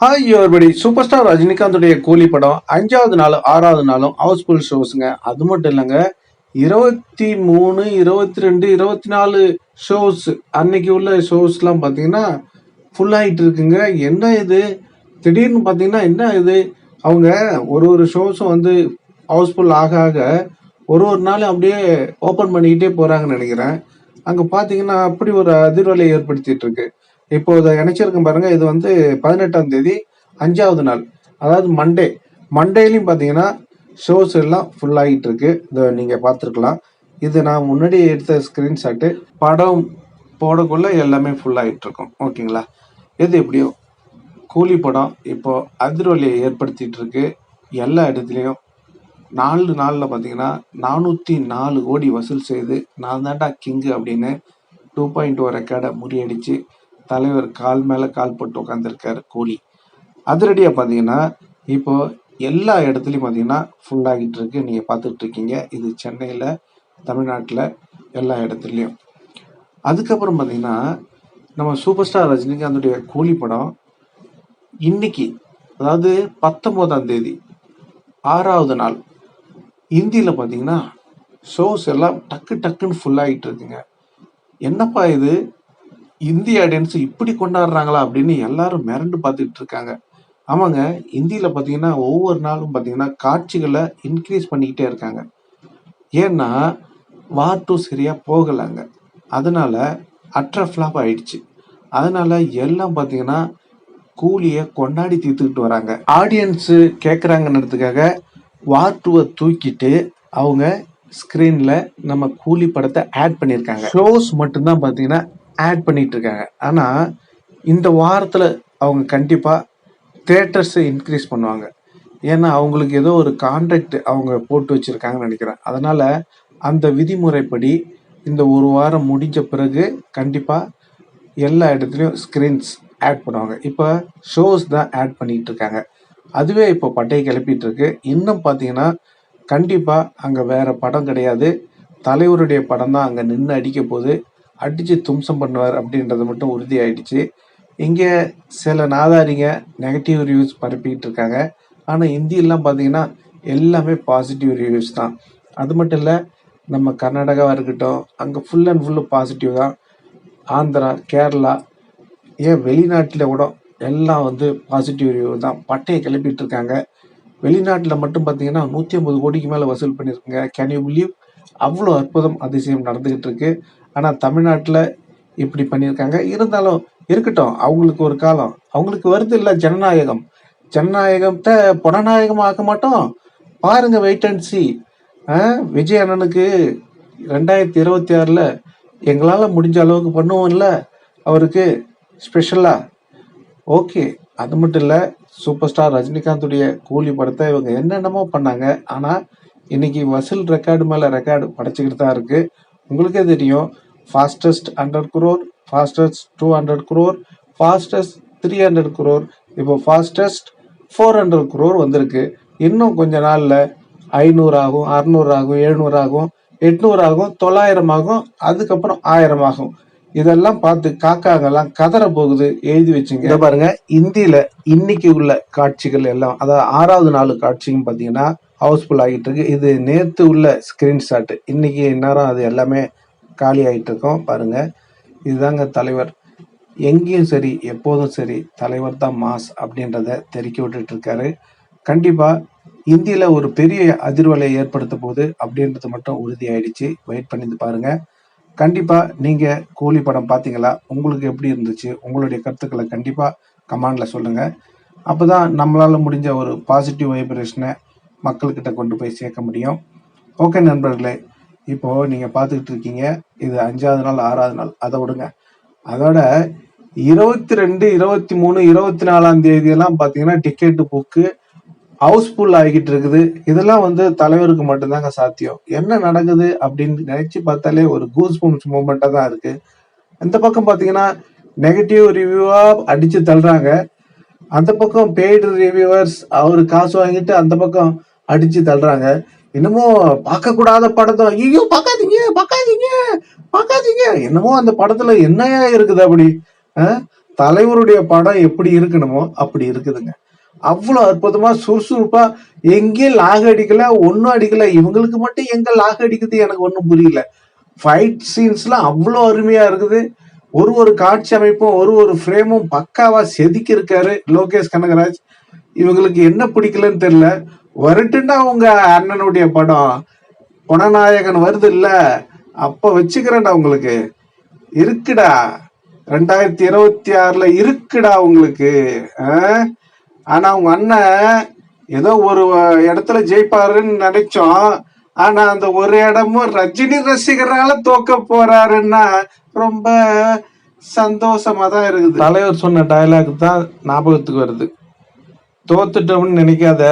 Hi யுவர்படி super star ரஜினிகாந்துடைய கூலி படம் அஞ்சாவது நாளும் ஆறாவது நாளும் ஹவுஸ்ஃபுல் ஷோஸுங்க அது மட்டும் இல்லைங்க இருபத்தி மூணு இருபத்தி ரெண்டு இருபத்தி நாலு ஷோஸ் அன்னைக்கு உள்ள ஷோஸ்லாம் பார்த்தீங்கன்னா ஃபுல் ஆகிட்டு இருக்குங்க. என்ன இது? திடீர்னு பார்த்தீங்கன்னா என்ன இது? அவங்க ஒரு ஒரு ஷோஸும் வந்து ஹவுஸ்ஃபுல் ஆக ஆக ஒரு ஒரு நாள் அப்படியே ஓப்பன் பண்ணிக்கிட்டே போகிறாங்கன்னு நினைக்கிறேன். அங்கே பார்த்தீங்கன்னா அப்படி ஒரு அதிர்வலை ஏற்படுத்திட்டு இருக்கு. இப்போ இதை இணைச்சிருக்கேன் பாருங்க இது வந்து பதினெட்டாம் தேதி அஞ்சாவது நாள். அதாவது மண்டே மண்டேலையும் பார்த்தீங்கன்னா ஷோஸ் எல்லாம் ஃபுல் ஆகிட்டு இருக்கு இதை நீங்கள் பார்த்துருக்கலாம். இது நான் முன்னாடி எடுத்த ஸ்க்ரீன்ஷாட்டு படம் போடக்குள்ள எல்லாமே ஃபுல் ஆகிட்டு இருக்கும் ஓகேங்களா? எது எப்படியோ. கூலி படம். இப்போ அதிர்வலியை ஏற்படுத்திட்டு இருக்கு எல்லா இடத்துலையும். நாலு நாளில் பார்த்தீங்கன்னா நானூற்றி நாலு கோடி வசூல் செய்து நான் தான்டா கிங்கு அப்படின்னு டூ பாயிண்ட் ஒரு ரெக்கார்டை முறியடிச்சு தலைவர் கால் மேலே கால் போட்டு உட்காந்துருக்காரு கோலி. அதிரடியாக பார்த்தீங்கன்னா இப்போ எல்லா இடத்துலையும் பார்த்தீங்கன்னா ஃபுல்லாகிட்டு இருக்கு நீங்கள் பார்த்துட்டு இருக்கீங்க இது சென்னையில் தமிழ்நாட்டில் எல்லா இடத்துலையும். அதுக்கப்புறம் பார்த்தீங்கன்னா நம்ம சூப்பர் ஸ்டார் ரஜினிகாந்துடைய கூலி படம் இன்னைக்கு அதாவது பத்தொம்போதாம் தேதி ஆறாவது நாள். இந்தியில் பார்த்தீங்கன்னா ஷோஸ் எல்லாம் டக்கு டக்குன்னு ஃபுல்லாகிட்டு இருக்குங்க என்னப்பா இது? இந்திய ஆடியன்ஸ் இப்படி கொண்டாடுறாங்களா அப்படின்னு எல்லாரும் மிரண்டு பார்த்துட்டு இருக்காங்க. ஆமாங்க இந்தியில் பார்த்தீங்கன்னா ஒவ்வொரு நாளும் பார்த்தீங்கன்னா காட்சிகளை இன்க்ரீஸ் பண்ணிக்கிட்டே இருக்காங்க. ஏன்னா வார் டூ சரியாக போகலைங்க. அதனால அட்ர ஃப்ளாப் ஆயிடுச்சு. அதனால எல்லாம் பார்த்தீங்கன்னா கூலியை கொண்டாடி தீர்த்துக்கிட்டு வராங்க. ஆடியன்ஸு கேட்குறாங்கன்றதுக்காக வார் டூவை தூக்கிட்டு அவங்க ஸ்க்ரீனில் நம்ம கூலி படத்தை ஆட் பண்ணியிருக்காங்க. ஷோஸ் மட்டும்தான் பார்த்தீங்கன்னா ஆட் பண்ணிட்டு இருக்காங்க ஆனால் இந்த வாரத்தில் அவங்க கண்டிப்பாக தேட்டர்ஸை இன்க்ரீஸ் பண்ணுவாங்க. ஏன்னா அவங்களுக்கு ஏதோ ஒரு கான்ட்ராக்ட் அவங்க போட்டு வச்சுருக்காங்கன்னு நினைக்கிறேன். அதனால் அந்த விதிமுறைப்படி இந்த ஒரு வாரம் முடிஞ்ச பிறகு கண்டிப்பாக எல்லா இடத்துலையும் ஸ்க்ரீன்ஸ் ஆட் பண்ணுவாங்க. இப்போ ஷோஸ் தான் ஆட் பண்ணிகிட்டு இருக்காங்க அதுவே இப்போ பட்டையை கிளப்பிட்டு இருக்கு இன்னும் பார்த்தீங்கன்னா கண்டிப்பாக அங்கே வேறு படம் கிடையாது. தலைவருடைய படம் தான் அங்கே நின்று அடிக்க போகுது. அடித்து தும்சம் பண்ணுவார் அப்படின்றது மட்டும் உறுதியாயிடுச்சு. இங்கே சில நாதாரிங்க நெகட்டிவ் ரிவ்யூஸ் பரப்பிக்கிட்டு இருக்காங்க. ஆனால் ஹிந்தியெல்லாம் பார்த்தீங்கன்னா எல்லாமே பாசிட்டிவ் ரிவ்யூஸ் தான். அது மட்டும் இல்லை நம்ம கர்நாடகாவாக இருக்கட்டும் அங்கே ஃபுல் அண்ட் ஃபுல்லு பாசிட்டிவ் தான். ஆந்திரா கேரளா ஏன் வெளிநாட்டில் கூட எல்லாம் வந்து பாசிட்டிவ் ரிவ்யூ தான். பட்டையை கிளப்பிட்டு இருக்காங்க. வெளிநாட்டில் மட்டும் பார்த்தீங்கன்னா நூற்றி ஐம்பது கோடிக்கு மேலே வசூல் பண்ணியிருக்குங்க. கேன் யூ பிலீவ் அவ்வளோ அற்புதம் அதிசயம் நடந்துக்கிட்டு இருக்கு. ஆனால் தமிழ்நாட்டில் இப்படி பண்ணியிருக்காங்க. இருந்தாலும் இருக்கட்டும் அவங்களுக்கு ஒரு காலம். அவங்களுக்கு வருது இல்லை ஜனநாயகம். ஜனநாயகத்தை புனநாயகம் ஆக்க மாட்டோம். பாருங்க வெயிட் அண்ட் சி விஜய் அண்ணனுக்கு ரெண்டாயிரத்தி இருபத்தி ஆறில் எங்களால் முடிஞ்ச அளவுக்கு பண்ணுவோம்ல அவருக்கு ஸ்பெஷலாக ஓகே அது மட்டும் இல்லை சூப்பர் ஸ்டார் ரஜினிகாந்துடைய கூலி படத்தை இவங்க என்னென்னமோ பண்ணாங்க. ஆனால் இன்னைக்கு வசூல் ரெக்கார்டு மேலே ரெக்கார்டு படைச்சிக்கிட்டு தான் இருக்குது உங்களுக்கே தெரியும் fastest hundred crore fastest two hundred crore fastest three hundred crore இப்போ ஃபாஸ்டஸ்ட் ஃபோர் ஹண்ட்ரட் குரோர் வந்திருக்கு. இன்னும் கொஞ்ச நாளில் ஐநூறு ஆகும் எழுநூறாகும் ஆகும் எழுநூறு ஆகும் எட்நூறு ஆகும் தொள்ளாயிரம் ஆகும் அதுக்கப்புறம் ஆயிரம் ஆகும். இதெல்லாம் பார்த்து காக்காங்கெல்லாம் கதற போகுது எழுதி வச்சுங்க. பாருங்க இந்தியில இன்னைக்கு உள்ள காட்சிகள் எல்லாம் அதாவது ஆறாவது நாலு காட்சியும் பார்த்தீங்கன்னா ஹவுஸ்ஃபுல் ஆகிட்டு இருக்கு. இது நேற்று உள்ள ஸ்கிரீன்ஷாட் இன்னைக்கு நேரம் அது எல்லாமே காலி ஆகிட்டு இருக்கோம் பாருங்க இதுதாங்க தலைவர். எங்கேயும் சரி எப்போதும் சரி தலைவர் தான் மாஸ் அப்படின்றத தெறிக்க விட்டுட்டு இருக்காரு கண்டிப்பா இந்தியில ஒரு பெரிய அதிர்வலை ஏற்படுத்த போகுது அப்படின்றது மட்டும் உறுதியாயிடுச்சு. வெயிட் பண்ணி பாருங்க. கண்டிப்பா நீங்க கூலி படம் பாத்தீங்களா உங்களுக்கு எப்படி இருந்துச்சு? உங்களுடைய கருத்துக்களை கண்டிப்பா சொல்லுங்கள் சொல்லுங்க. அப்பதான் நம்மளால முடிஞ்ச ஒரு பாசிட்டிவ் வைப்ரேஷனை மக்கள்கிட்ட கொண்டு போய் சேர்க்க முடியும். ஓகே நண்பர்களே இப்போ நீங்க பாத்துக்கிட்டு இருக்கீங்க இது அஞ்சாவது நாள் ஆறாவது நாள். அதை விடுங்க. அதோட இருபத்தி ரெண்டு இருபத்தி மூணு இருபத்தி நாலாம் தேதி எல்லாம் பாத்தீங்கன்னா டிக்கெட் புக்கு ஹவுஸ்ஃபுல் ஆகிட்டு இருக்குது. இதெல்லாம் வந்து தலைவருக்கு மட்டும்தாங்க சாத்தியம். என்ன நடக்குது அப்படின்னு நினைச்சு பார்த்தாலே ஒரு கூஸ் பம்ஸ் மூமெண்டா தான் இருக்கு. இந்த பக்கம் பாத்தீங்கன்னா நெகட்டிவ் ரிவ்யூவா அடிச்சு தள்ளுறாங்க. அந்த பக்கம் பெய்டு ரிவ்யூவர்ஸ் அவரு காசு வாங்கிட்டு அந்த பக்கம் அடிச்சு தள்ளுறாங்க. என்னமோ பார்க்கக்கூடாத படத்தை ஐயோ பார்க்காதீங்க பார்க்காதீங்க பார்க்காதீங்க. என்னமோ அந்த படத்துல என்னையா இருக்குது அப்படி? தலைவருடைய படம் எப்படி இருக்கணுமோ அப்படி இருக்குதுங்க. அவ்வளோ அற்புதமா சுறுசுறுப்பா எங்கேயும் லாக் அடிக்கல ஒன்றும் அடிக்கல. இவங்களுக்கு மட்டும் எங்க லாக் அடிக்குது எனக்கு ஒன்றும் புரியல. ஃபைட் சீன்ஸ்லாம் அவ்வளோ அருமையா இருக்குது. ஒரு ஒரு காட்சி அமைப்பும் ஒரு ஒரு ஃப்ரேமும் பக்காவா செதுக்கி இருக்காரு லோகேஷ் கனகராஜ். இவங்களுக்கு என்ன பிடிக்கலன்னு தெரியல. வரட்டுன்னா உங்க அண்ணனுடைய படம். குணநாயகன் வருது இல்ல அப்ப வச்சுக்கிறேன்டா உங்களுக்கு. இருக்குடா. ரெண்டாயிரத்தி இருபத்தி ஆறுல இருக்குடா உங்களுக்கு. ஆ? ஆனா உங்க அண்ணன் ஏதோ ஒரு இடத்துல ஜெயிப்பாருன்னு நினைச்சோம். ஆனா அந்த ஒரு இடமும் ரஜினி ரசிகரால தோக்க போறாருன்னா ரொம்ப சந்தோஷமா தான் இருக்குது. தலைவர் சொன்ன டயலாக் தான் ஞாபகத்துக்கு வருது. தோத்துட்டோம்னு நினைக்காத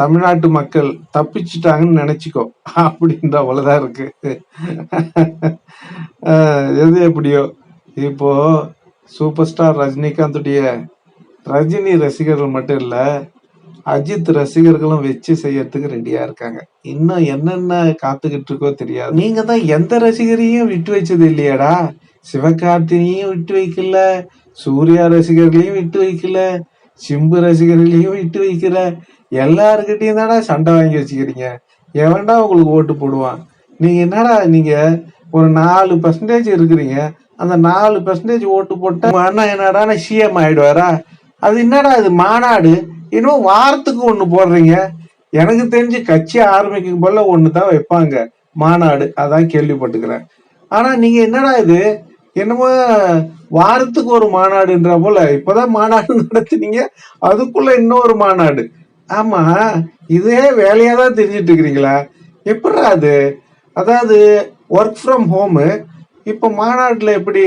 தமிழ்நாட்டு மக்கள் தப்பிச்சிட்டாங்கன்னு நினைச்சுக்கோ. அப்படின்ற அவ்வளோதான் இருக்கு. எது எப்படியோ. இப்போ சூப்பர் ஸ்டார் ரஜினிகாந்துடைய ரஜினி ரசிகர்கள் மட்டும் இல்லை அஜித் ரசிகர்களும் வச்சு செய்யறதுக்கு ரெடியா இருக்காங்க. இன்னும் என்னென்ன காத்துக்கிட்டு இருக்கோ தெரியாது. நீங்க தான் எந்த ரசிகரையும் விட்டு வச்சது இல்லையாடா. சிவகார்த்தினையும் விட்டு வைக்கல சூர்யா ரசிகர்களையும் விட்டு வைக்கல சிம்பு ரசிகர்களையும் இட்டு வைக்கிற எல்லாருக்கிட்டையும் தானே சண்டை வாங்கி வச்சுக்கிறீங்க. எவன்டா உங்களுக்கு ஓட்டு போடுவான்? நீங்க என்னடா நீங்க ஒரு நாலு பர்சன்டேஜ் இருக்கிறீங்க. அந்த நாலு பர்சன்டேஜ் ஓட்டு போட்டா அண்ணா என்னடா சிஎம் ஆயிடுவாரா? அது என்னடா இது மாநாடு? இன்னும் வாரத்துக்கு ஒன்று போடுறீங்க. எனக்கு தெரிஞ்சு கட்சி ஆரம்பிக்கும் போல ஒன்று தான் வைப்பாங்க. மாநாடு அதான் கேள்விப்பட்டுக்கிறேன். ஆனால் நீங்கள் என்னடா இது என்னமோ வாரத்துக்கு ஒரு மாநாடுன்ற போல. இப்பதான் மாநாடு நடத்துனீங்க. அதுக்குள்ள இன்னொரு மாநாடு. ஆமா இதே வேலையா தான் தெரிஞ்சிட்டு இருக்கிறீங்களா? எப்படிடா அது? அதாவது ஒர்க் ஃப்ரம் ஹோமு இப்போ மாநாட்டில் எப்படி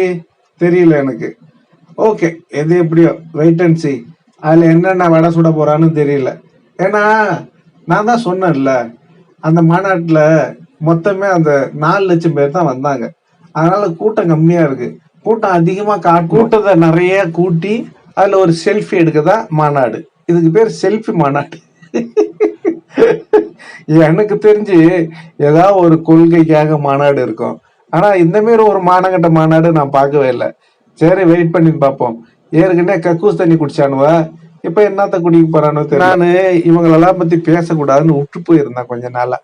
தெரியல எனக்கு. ஓகே எது எப்படியோ வெயிட் அண்ட் சி அதில் என்னென்ன வடை சுட போறான்னு தெரியல. ஏன்னா நான் தான் சொன்னேன்ல அந்த மாநாட்டில் மொத்தமே அந்த நாலு லட்சம் பேர் தான் வந்தாங்க. அதனால கூட்டம் கம்மியா இருக்கு. கூட்டம் அதிகமா கா கூட்டத்தை நிறைய கூட்டி அதுல ஒரு செல்ஃபி எடுக்கதான் மாநாடு. இதுக்கு பேர் செல்ஃபி மாநாடு. எனக்கு தெரிஞ்சு ஏதாவது ஒரு கொள்கைக்காக மாநாடு இருக்கும். ஆனா இந்த மாதிரி ஒரு மானகட்ட மாநாடு நான் பார்க்கவே இல்லை. சரி வெயிட் பண்ணி பார்ப்போம். ஏற்கனவே கக்கூஸ் தண்ணி குடிச்சானுவா? இப்ப என்னத்த குடிக்க போறானோ நானு இவங்களெல்லாம் பத்தி பேசக்கூடாதுன்னு விட்டு போயிருந்தேன் கொஞ்ச நாளா.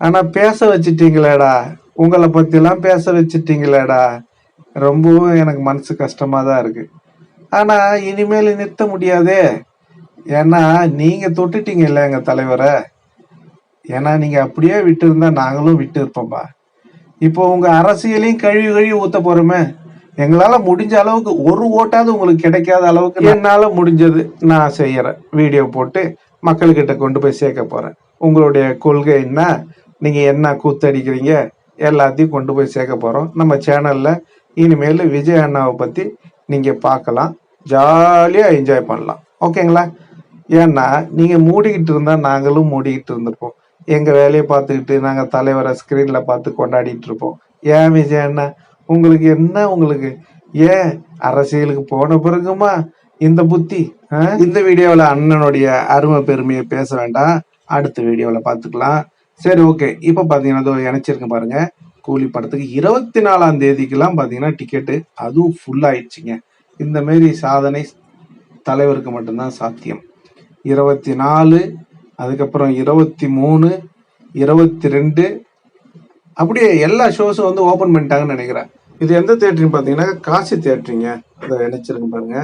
ஆனா பேச வச்சிட்டீங்களேடா. உங்களை பற்றிலாம் பேச வச்சுட்டீங்களேடா. ரொம்பவும் எனக்கு மனசு கஷ்டமாக தான் இருக்குது ஆனால் இனிமேல் நிறுத்த முடியாதே. ஏன்னா நீங்கள் தொட்டுட்டீங்கல்ல எங்கள் தலைவரை? ஏன்னா நீங்கள் அப்படியே விட்டுருந்தா நாங்களும் விட்டு இருப்போம்பா இப்போ உங்கள் அரசியலையும் கழுவி கழுவி ஊற்ற போகிறோமே எங்களால் முடிஞ்ச அளவுக்கு ஒரு ஓட்டாவது உங்களுக்கு கிடைக்காத அளவுக்கு என்னால் முடிஞ்சது நான் செய்கிறேன் வீடியோ போட்டு மக்கள்கிட்ட கொண்டு போய் சேர்க்க போகிறேன் உங்களுடைய கொள்கை என்ன? நீங்கள் என்ன கூத்தடிக்கிறீங்க எல்லாத்தையும் கொண்டு போய் சேர்க்க போகிறோம் நம்ம சேனலில் இனிமேல் விஜய் அண்ணாவை பற்றி நீங்கள் பார்க்கலாம். ஜாலியாக என்ஜாய் பண்ணலாம். ஓகேங்களா ஏன்னா நீங்கள் மூடிக்கிட்டு இருந்தால் நாங்களும் மூடிக்கிட்டு இருந்திருப்போம். எங்கள் வேலையை பார்த்துக்கிட்டு நாங்கள் தலைவரை ஸ்க்ரீனில் பார்த்து கொண்டாடிட்டு இருப்போம். ஏன் விஜய் அண்ணா? உங்களுக்கு என்ன உங்களுக்கு? ஏன் அரசியலுக்கு போன பிறகுமா இந்த புத்தி? ஆ? இந்த வீடியோவில் அண்ணனுடைய அருமை பெருமையை பேச வேண்டாம். அடுத்த வீடியோவில் பார்த்துக்கலாம். சரி ஓகே இப்போ பார்த்தீங்கன்னா அதோ இணைச்சிருக்கேன் பாருங்க. கூலி படத்துக்கு இருபத்தி நாலாம் தேதிக்கெல்லாம் பார்த்தீங்கன்னா டிக்கெட்டு அதுவும் ஃபுல் ஆயிடுச்சுங்க. இந்த மாரி சாதனை தலைவருக்கு மட்டும்தான் சாத்தியம். இருபத்தி நாலு அதுக்கப்புறம் இருபத்தி மூணு இருபத்தி ரெண்டு அப்படியே எல்லா ஷோஸும் வந்து ஓப்பன் பண்ணிட்டாங்கன்னு நினைக்கிறேன். இது எந்த தேட்டர்னு பார்த்தீங்கன்னா காசி தேட்டருங்க அதை நினைச்சிருங்க பாருங்க.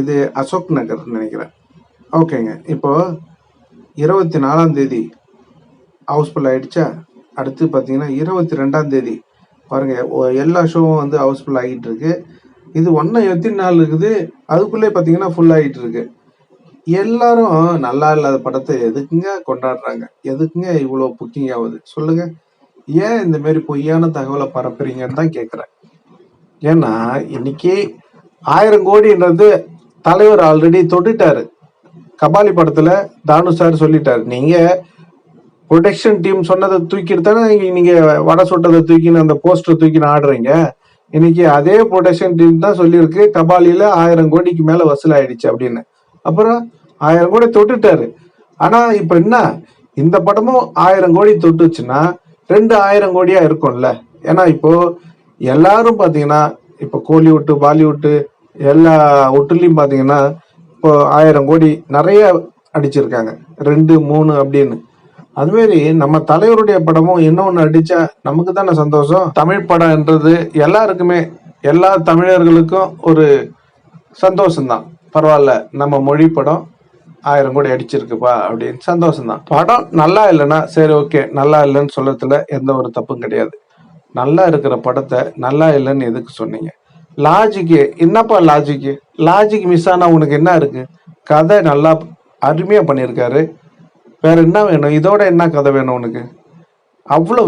இது அசோக் நகர் நினைக்கிறேன். ஓகேங்க இப்போ இருபத்தி நாலாம் தேதி ஹவுஸ்ஃபுல் ஆகிடுச்சா அடுத்து பார்த்தீங்கன்னா இருபத்தி ரெண்டாம் தேதி பாருங்கள் எல்லா ஷோவும் வந்து ஹவுஸ்ஃபுல் ஆகிட்டு இருக்கு இது ஒன்றை எத்தனை நாள் இருக்குது. அதுக்குள்ளே பார்த்தீங்கன்னா ஃபுல் ஆகிட்டு இருக்கு எல்லாரும் நல்லா இல்லாத படத்தை எதுக்குங்க கொண்டாடுறாங்க? எதுக்குங்க இவ்வளோ புக்கிங் ஆகுது? சொல்லுங்க. ஏன் இந்த மாதிரி பொய்யான தகவலை பரப்புறீங்கன்னு தான் கேட்குறேன் ஏன்னா இன்னைக்கு ஆயிரம் கோடின்றது தலைவர் ஆல்ரெடி தொட்டுட்டாரு. கபாலி படத்துல தானு சார் சொல்லிட்டாரு. நீங்க ப்ரொடெக்ஷன் டீம் சொன்னதை தூக்கிட்டு தானே நீங்க நீங்க வடை சுட்டதை தூக்கின்னு அந்த போஸ்டர் தூக்கின்னு ஆடுறீங்க? இன்னைக்கு அதே ப்ரொடெக்ஷன் டீம் தான் சொல்லியிருக்கு. கபாலியில ஆயிரம் கோடிக்கு மேல வசூல் ஆயிடுச்சு அப்படின்னு. அப்புறம் ஆயிரம் கோடி தொட்டுட்டாரு. ஆனா இப்ப என்ன? இந்த படமும் ஆயிரம் கோடி தொட்டுச்சுன்னா ரெண்டு ஆயிரம் கோடியா இருக்கும்ல. ஏன்னா இப்போ எல்லாரும் பாத்தீங்கன்னா இப்போ கோலிவுட்டு பாலிவுட்டு எல்லா ஒட்டுலையும் பார்த்தீங்கன்னா இப்போ ஆயிரம் கோடி நிறைய அடிச்சிருக்காங்க. ரெண்டு மூணு அப்படின்னு. அதுமாரி நம்ம தலைவருடைய படமும் இன்னொன்று அடிச்சா நமக்கு தானே சந்தோஷம்? தமிழ் படம்ன்றது எல்லாருக்குமே எல்லா தமிழர்களுக்கும் ஒரு சந்தோஷம்தான். பரவாயில்ல நம்ம மொழி படம் ஆயிரம் கோடி அடிச்சிருக்குப்பா அப்படின்னு சந்தோஷம்தான். படம் நல்லா இல்லைன்னா சரி ஓகே நல்லா இல்லைன்னு சொல்றதுல எந்த ஒரு தப்பும் கிடையாது. நல்லா இருக்கிற படத்தை நல்லா இல்லைன்னு எதுக்கு சொன்னீங்க? லாஜிக்கு என்னப்பா லாஜிக்கு? லாஜிக் மிஸ் ஆனால் உனக்கு என்ன இருக்கு? கதை நல்லா அருமையாக பண்ணியிருக்காரு. வேற என்ன வேணும்? இதோட என்ன கதை வேணும் உனக்கு? அவ்வளோ